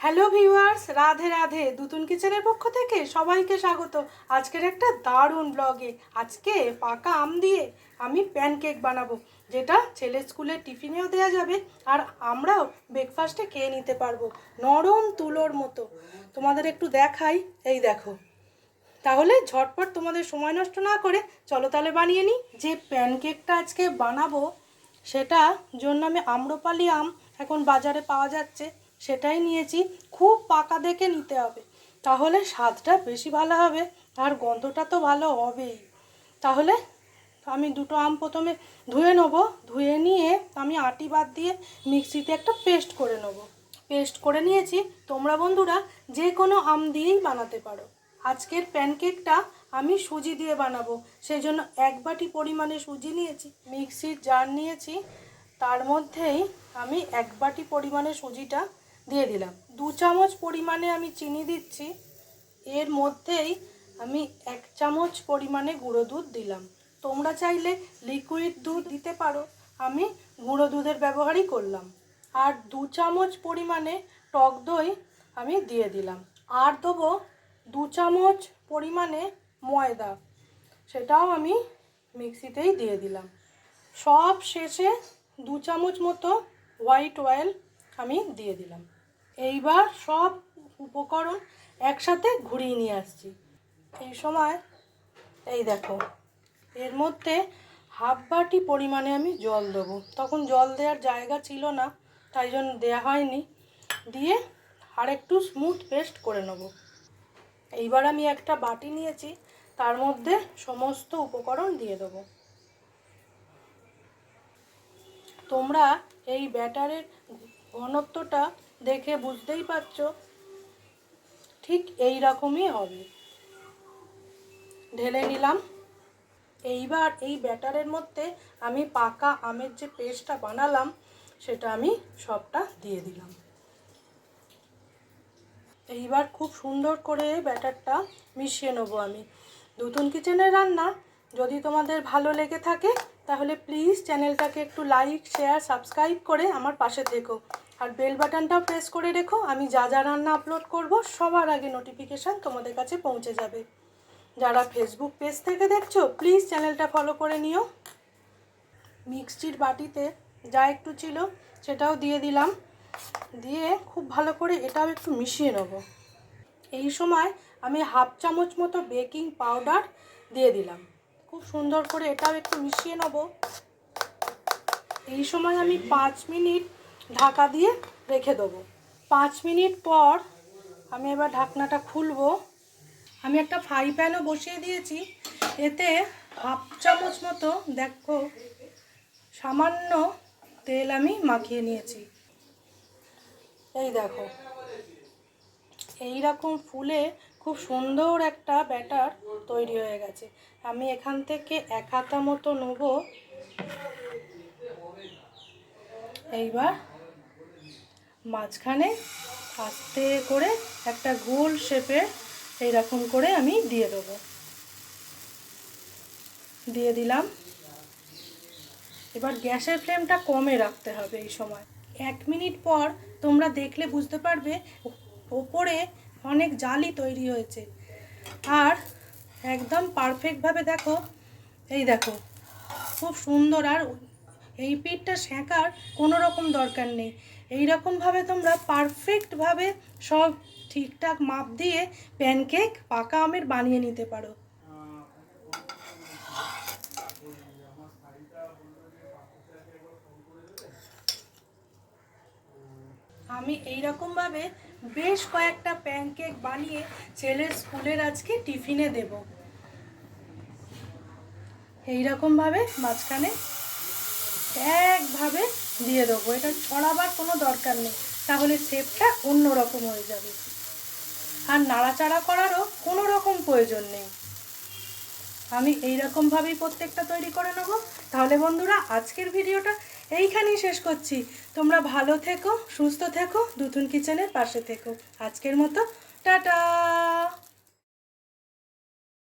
Hello viewers Radhe Radhe. দুতুন কিচেনের পক্ষ থেকে সবাইকে স্বাগত। আজকের একটা দারুণ ব্লগে আজকে পাকা আম দিয়ে আমি প্যানকেক বানাবো, যেটা ছেলে স্কুলে টিফিনেও দেওয়া যাবে আর আমরাও ব্রেকফাস্টে খেয়ে নিতে পারব, নরম তুলোর মতো। তোমাদের একটু দেখাই। এই দেখো। তাহলে ঝটপট তোমাদের সময় নষ্ট না করে চলো তাহলে বানিয়ে নিই। যে প্যানকেকটা আজকে বানাবো সেটা জন্য আমি আম্রপালি আম এখন বাজারে পাওয়া যাচ্ছে। সেটাই নিয়েছি, খুব পাকা দেখে নিতে হবে। তাহলে স্বাদটা বেশি ভালো হবে আর গন্ধটা তো ভালো হবেই। তাহলে আমি দুটো আম প্রথমে ধুয়ে নেব, ধুয়ে নিয়ে আমি আটি বাদ দিয়ে মিক্সিতে একটা পেস্ট করে নেব। পেস্ট করে নিয়েছি। তোমরা বন্ধুরা যে কোনো আম দিয়েই বানাতে পারো। আজকের প্যানকেকটা আমি সুজি দিয়ে বানাবো সেই জন্য এক বাটি পরিমাণে সুজি নিয়েছি। মিক্সির জার নিয়েছি, তার মধ্যেই আমি এক বাটি পরিমাণে সুজিটা দিয়ে দিলাম। দু চামচ পরিমাণে আমি চিনি দিচ্ছি। এর মধ্যেই আমি এক চামচ পরিমাণে গুঁড়ো দুধ দিলাম। তোমরা চাইলে লিকুইড দুধ দিতে পারো। আমি গুঁড়ো দুধের ব্যবহারই করলাম। আর দু চামচ পরিমাণে টক দই আমি দিয়ে দিলাম। আর দেবো দু চামচ পরিমাণে ময়দা। সেটাও আমি মিক্সিতেই দিয়ে দিলাম। সব শেষে দু চামচ মতো হোয়াইট অয়েল আমি দিয়ে দিলাম। এইবার সব উপকরণ একসাথে ঘুরিয়ে নিয়ে আসছি। এই সময়, এই দেখো, এর মধ্যে হাফ বাটি পরিমাণে আমি জল দেবো। তখন জল দেওয়ার জায়গা ছিল না, তাই জন্য দেওয়া হয়নি। দিয়ে আর একটু স্মুথ পেস্ট করে নেব। এইবার আমি একটা বাটি নিয়েছি, তার মধ্যে সমস্ত উপকরণ দিয়ে দেবো। তোমরা এই ব্যাটারের ঘনত্বটা দেখে বুঝতেই পারছ, ঠিক এই রকমই হবে। ঢেলে নিলাম। এইবার এই ব্যাটারের মধ্যে আমি পাকা আমের যে পেস্টটা বানালাম, সেটা আমি সবটা দিয়ে দিলাম। এইবার খুব সুন্দর করে ব্যাটারটা মিশিয়ে নেব আমি। নতুন কিচেনের রান্না, যদি তোমাদের ভালো লেগে থাকে তাহলে প্লিজ চ্যানেলটাকে একটু লাইক শেয়ার সাবস্ক্রাইব করে আমার পাশে থেকো। আর বেল বাটনটাও প্রেস করে রেখো, আমি যা যা রান্না আপলোড করব, সবার আগে নোটিফিকেশান তোমাদের কাছে পৌঁছে যাবে। যারা ফেসবুক পেজ থেকে দেখছ প্লিজ চ্যানেলটা ফলো করে নিও। মিক্সচির বাটিতে যা একটু ছিল, সেটাও দিয়ে দিলাম। দিয়ে খুব ভালো করে এটাও একটু মিশিয়ে নেব। এই সময় আমি হাফ চামচ মতো বেকিং পাউডার দিয়ে দিলাম। খুব সুন্দর করে এটাও একটু মিশিয়ে নেব। এই সময় আমি পাঁচ মিনিট ঢাকা দিয়ে রেখে দেবো। পাঁচ মিনিট পর আমি এবার ঢাকনাটা খুলবো। আমি একটা ফ্রাই প্যানও বসিয়ে দিয়েছি। এতে হাফ চামচ মতো, দেখো, সামান্য তেল আমি মাখিয়ে নিয়েছি। এই দেখো এই রকম ফুলে খুব সুন্দর একটা ব্যাটার তৈরি হয়ে গেছে। আমি এখান থেকে এক হাতা মতো নেব। এইবার মাঝখানে আস্তে করে একটা গোল শেপে এইরকম করে আমি দিয়ে দেবো। দিয়ে দিলাম। এবার গ্যাসের ফ্লেমটা কমে রাখতে হবে এই সময়। এক মিনিট পর তোমরা দেখলে বুঝতে পারবে, ওপরে অনেক জালি তৈরি হয়েছে। আর একদম পারফেক্টভাবে দেখো, এই দেখো, খুব সুন্দর। আর এই পিঠটা সেঁকার কোনো রকম দরকার নেই। এই রকমভাবে তোমরা পারফেক্টভাবে সব ঠিকঠাক মাপ দিয়ে প্যানকেক পাকা আমের বানিয়ে নিতে পারো। আমি এই রকমভাবে বেশ কয়েকটা প্যানকেক বানিয়ে ছেলের স্কুলের আজকে টিফিনে দেব। এই রকমভাবে মাঝখানে একভাবে দিয়ে দেবো। এটা ছড়াবার কোনো দরকার নেই, তাহলে শেপটা অন্য রকম হয়ে যাবে। আর নাড়াচাড়া করারও কোনো রকম প্রয়োজন নেই। আমি এই রকমভাবেই প্রত্যেকটা তৈরি করে নেব। তাহলে বন্ধুরা, আজকের ভিডিওটা এইখানেই শেষ করছি। তোমরা ভালো থেকো, সুস্থ থেকো, দুতুন কিচেনের পাশে থেকো। আজকের মতো, টাটা!